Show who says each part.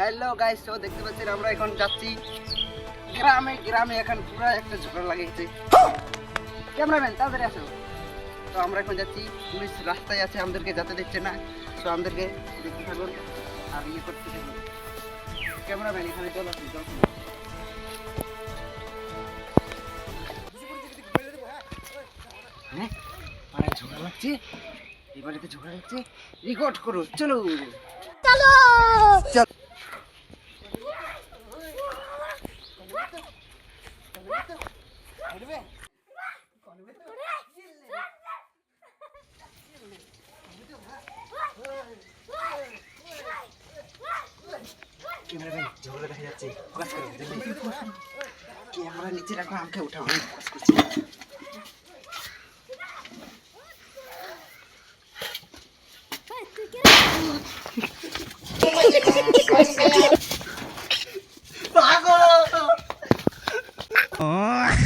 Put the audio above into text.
Speaker 1: Hello guys তো দেখতে পাচ্ছেন আমরা এখন যাচ্ছি গ্রামে গ্রামে এখন পুরো একটা ঝগড়া লাগিয়েছে। ক্যামেরাম্যান তাড়াতাড়ি আসো। তো আমরা এখন যাচ্ছি, পুলিশ রাস্তায় আছে, আমাদেরকে যেতে দিচ্ছে না। তো আমাদেরকে দেখতে থাকুন আর ইয়ে করতে থাকুন। ক্যামেরাম্যান এখানে চলো চলো হ্যাঁ ঝগড়া লাগছে। এই বাড়িতে ঝগড়া লাগছে। রেকর্ড করো, চলো। চলো! ক্যামেরা নিচে রাখো আমাকে উঠাও আমি Oh.